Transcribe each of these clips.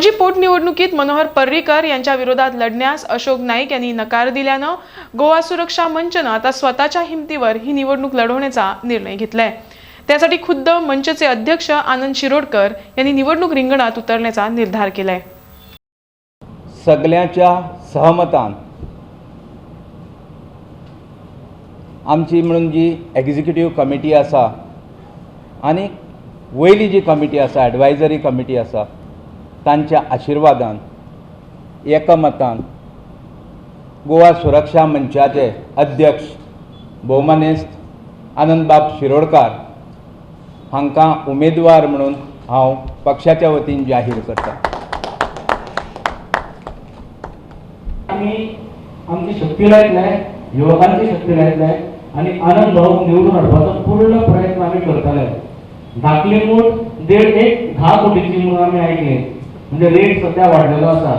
निवडणुकीत मनोहर पर्रीकर यांच्या विरोधात लढण्यास अशोक नाईक यांनी नकार दिल्यानं गोवा सुरक्षा मंचनं आता स्वतःच्या हिमतीवर ही निवडणूक लढवण्याचा निर्णय घेतलाय. त्यासाठी खुद्द मंचचे अध्यक्ष आनंद शिरोडकर यांनी निवडणूक रिंगणात उतरण्याचा निर्धार केलाय. सगळ्याच्या सहमतान आमची म्हणून जी एक्झिक्युटिव्ह कमिटी आसा आनी वयली जी कमिटी आसा एडवायजरी कमिटी आसा तांच्या आशिर्वादान एकमतान गोवा सुरक्षा मंचाचे अध्यक्ष भौमानेस्त आनंदबाब शिरोडकार हांकां उमेदवार म्हणून हांव पक्षाच्या वतीन जाहीर करतां. आम्ही आमची शक्ती लायतले युवकांची शक्ती लायतले आणि आनंद भाऊ निवडून हाडपाचो पूर्ण प्रयत्न आम्ही करतले. धाकली मूठ देड एक धा कोटीची म्हणून आम्ही ऐकले. म्हणजे रेट सध्या वाढलेलो आसा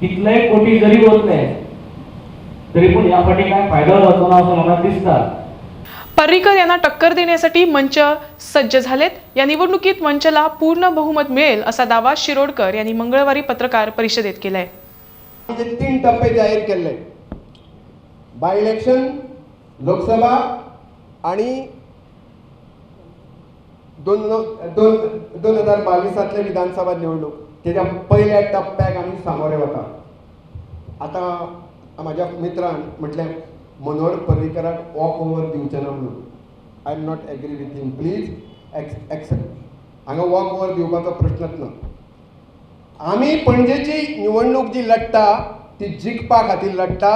कितलेय कोटी जरी वतले तरी पण या फाटी काय फायदो जावचो ना असं म्हाका दिसता पर्रीकर यांना टक्कर देण्यासाठी मंच सज्ज झालेत. या निवडणुकीत मंचला पूर्ण बहुमत मिळेल असा दावा शिरोडकर यांनी मंगळवारी पत्रकार परिषदेत केलाय. तीन टप्पे जाहीर केले. बाय इलेक्शन लोकसभा आणि दोन दोन दोन हजार बावीसातले विधानसभा निवडणूक. त्याच्या पहिल्या टप्प्याक आम्ही सामोरे वता आता माझ्या मित्रान म्हटलें मनोहर पर्रीकराक वॉक ओवर दिवचें ना म्हणून I am not agree with him please ex except हांगा वॉक ओवर दिवपाचो प्रश्नच ना आमी पणजेची निवडणूक जी लढटा ती जिखपा खातीर लढटा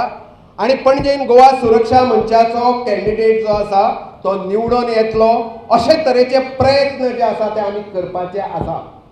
आनी पणजेन गोवा सुरक्षा मंचाचो कॅन्डिडेट जो आसा तो निवडून येतलो अशे तरेचे प्रयत्न जे आसा ते आमी करपाचे आसा.